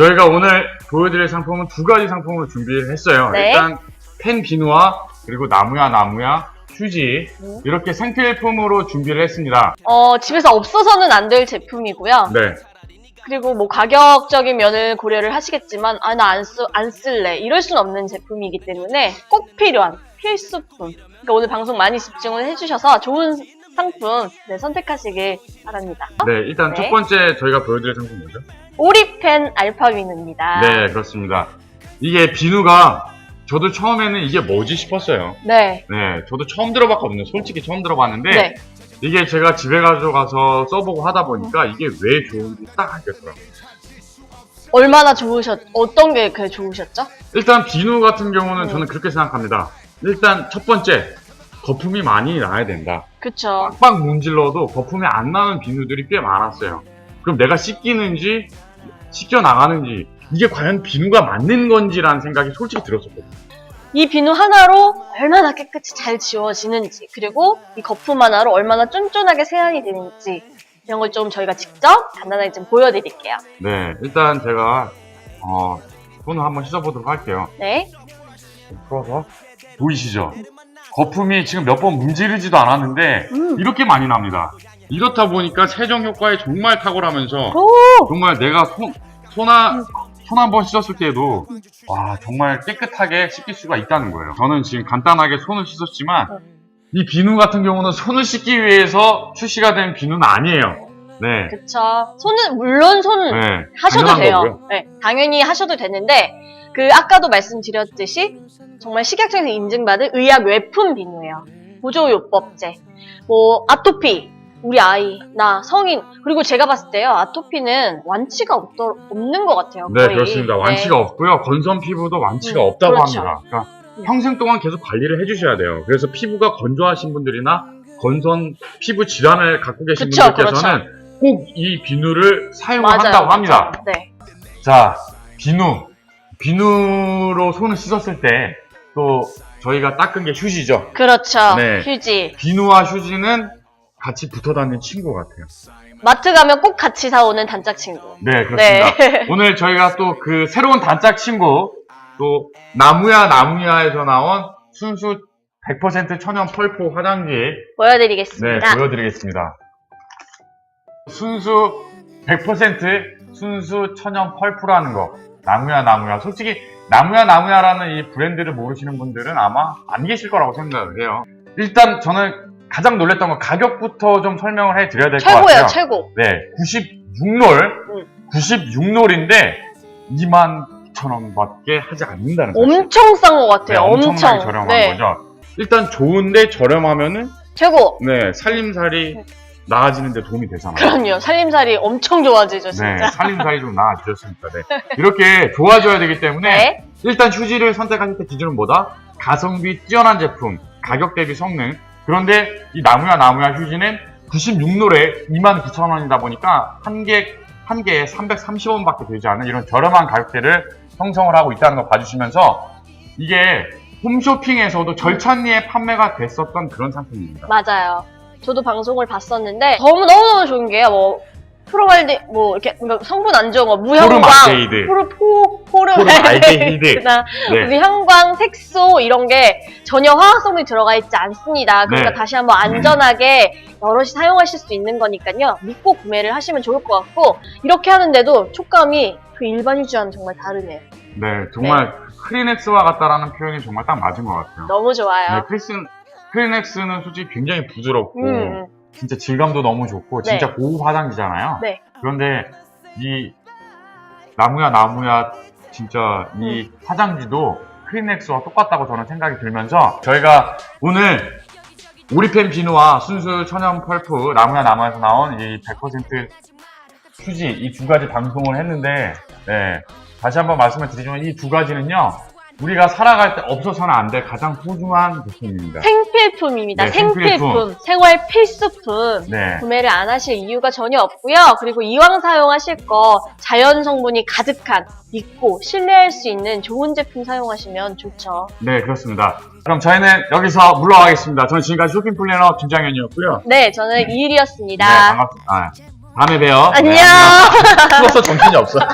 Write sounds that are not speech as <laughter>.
저희가 오늘 보여드릴 상품은 두 가지 상품을 준비를 했어요. 네. 일단 펜 비누와 그리고 나무야 나무야 휴지 음. 이렇게 생필품으로 준비를 했습니다. 어, 집에서 없어서는 안 될 제품이고요. 네. 그리고 뭐 가격적인 면을 고려를 하시겠지만, 아, 나안 쓰, 안 쓸래. 이럴 순 없는 제품이기 때문에 꼭 필요한 필수품. 그러니까 오늘 방송 많이 집중을 해주셔서 좋은 상품 네, 선택하시길 바랍니다. 네, 일단 네. 첫 번째 저희가 보여드릴 상품 뭐죠? 오리펜 알파비누입니다. 네, 그렇습니다. 이게 비누가 저도 처음에는 이게 뭐지 싶었어요. 네. 네, 저도 처음 들어봤거든요. 솔직히 처음 들어봤는데 네. 이게 제가 집에 가져가서 써보고 하다 보니까 이게 왜 좋은지 딱 알겠더라고요. 얼마나 좋으셨, 어떤 게그 좋으셨죠? 일단 비누 같은 경우는 음. 저는 그렇게 생각합니다. 일단 첫 번째 거품이 많이 나야 된다. 그쵸. 빡빡 문질러도 거품이 안 나는 비누들이 꽤 많았어요. 그럼 내가 씻기는지 씻겨 나가는지 이게 과연 비누가 맞는 건지라는 생각이 솔직히 들었었거든요. 이 비누 하나로 얼마나 깨끗이 잘 지워지는지, 그리고 이 거품 하나로 얼마나 쫀쫀하게 세안이 되는지, 이런 걸 좀 저희가 직접 간단하게 좀 보여드릴게요. 네, 일단 제가 어, 손을 한번 씻어보도록 할게요. 네. 풀어서 보이시죠? 거품이 지금 몇 번 문지르지도 않았는데 음. 이렇게 많이 납니다. 이렇다 보니까 세정 효과에 정말 탁월하면서 오! 정말 내가 손, 손아, 손 한 번 씻었을 때에도 와 정말 깨끗하게 씻길 수가 있다는 거예요. 저는 지금 간단하게 손을 씻었지만 이 비누 같은 경우는 손을 씻기 위해서 출시가 된 비누는 아니에요. 네. 그쵸. 손은, 물론 손은 네. 하셔도 당연한 돼요. 거고요. 네, 당연히 하셔도 되는데, 그, 아까도 말씀드렸듯이, 정말 식약청에서 인증받은 의약 외품 비누예요. 보조요법제. 뭐, 아토피. 우리 아이, 나, 성인. 그리고 제가 봤을 때요, 아토피는 완치가 없더, 없는 것 같아요. 네, 거의. 그렇습니다. 네. 완치가 없고요. 건선 피부도 완치가 음, 없다고 그렇죠. 합니다. 그러니까 음. 평생 동안 계속 관리를 해주셔야 돼요. 그래서 피부가 건조하신 분들이나 건선 피부 질환을 갖고 계신 그쵸, 분들께서는 꼭 이 비누를 사용을 맞아요. 한다고 합니다. 맞아요. 네. 자, 비누. 비누로 손을 씻었을 때 또 저희가 닦은 게 휴지죠. 그렇죠. 네. 휴지. 비누와 휴지는 같이 붙어 다니는 친구 같아요. 마트 가면 꼭 같이 사오는 단짝 친구. 네, 그렇습니다. 네. <laughs> 오늘 저희가 또 그 새로운 단짝 친구 또 나무야 나무야에서 나온 순수 100% 천연 펄포 화장지 네 보여드리겠습니다. 보여드리겠습니다. 순수 100% 순수 천연 펄프라는 거 나무야 나무야 솔직히 나무야 나무야라는 이 브랜드를 모르시는 분들은 아마 안 계실 거라고 생각을 해요. 일단 저는 가장 놀랬던 건 가격부터 좀 설명을 해 드려야 될것 같아요. 최고예요, 최고. 네, 96롤, 음. 96롤인데 2만 9천 원밖에 하지 않는다는 사실. 엄청 싼것 같아요. 네, 엄청나게 엄청. 저렴한 네. 거죠. 일단 좋은데 저렴하면은 최고. 네 살림살이 나아지는데 도움이 되잖아요. 그럼요. 살림살이 엄청 좋아지죠, 네, 진짜. 살림살이 좀 나아지셨으니까 네. <laughs> 이렇게 좋아져야 되기 때문에 네. 일단 휴지를 선택하실 때 기준은 뭐다? 가성비 뛰어난 제품, 가격 대비 성능. 그런데 이 나무야 나무야 휴지는 96롤에 29,000원이다 보니까 한 개, 한 개에 330원밖에 되지 않는 이런 저렴한 가격대를 형성을 하고 있다는 거 봐주시면서 이게 홈쇼핑에서도 절찬리에 판매가 됐었던 그런 상품입니다. 맞아요. 저도 방송을 봤었는데 너무 너무 너무 좋은 게요. 뭐 프로말디 뭐 이렇게 뭔가 성분 안 좋은 거 무형광, 포름알데히드. 포르 포 포르 포름 알데히드. <laughs> 그다음 네. 무형광, 색소 이런 게 전혀 화학성이 들어가 있지 않습니다. 그러니까 네. 다시 한번 안전하게 여럿이 사용하실 수 있는 거니까요. 믿고 구매를 하시면 좋을 것 같고 이렇게 하는데도 촉감이 그 일반 휴지와는 정말 다르네요. 네, 정말 크리넥스와 같다라는 표현이 정말 딱 맞은 것 같아요. 너무 좋아요. 네, 크리스, 크리넥스는 솔직히 굉장히 부드럽고 음, 진짜 질감도 너무 좋고 네. 진짜 고급 화장지잖아요. 네. 그런데 이 나무야 나무야 진짜 이 음. 화장지도 크리넥스와 똑같다고 저는 생각이 들면서 저희가 오늘 오리펜 비누와 순수 천연 펄프 나무야 나무야에서 나온 이 100% 휴지 이 두 가지 방송을 했는데 네, 다시 한번 말씀을 드리지만 이 두 가지는요 우리가 살아갈 때 없어서는 안 될 가장 소중한 제품입니다. 생필품입니다. 네, 생필품, 생필품. 생활 필수품. 네. 구매를 안 하실 이유가 전혀 없고요. 그리고 이왕 사용하실 거 자연 성분이 가득한 믿고 신뢰할 수 있는 좋은 제품 사용하시면 좋죠. 네, 그렇습니다. 그럼 저희는 여기서 물러가겠습니다. 저는 지금까지 쇼핑 플래너 김장현이었고요. 네, 저는 이일이었습니다. 네, 반갑습니다. 아, 다음에 봬요. 안녕. 네, 안녕. <laughs> 추워서 정신이 없어. <laughs>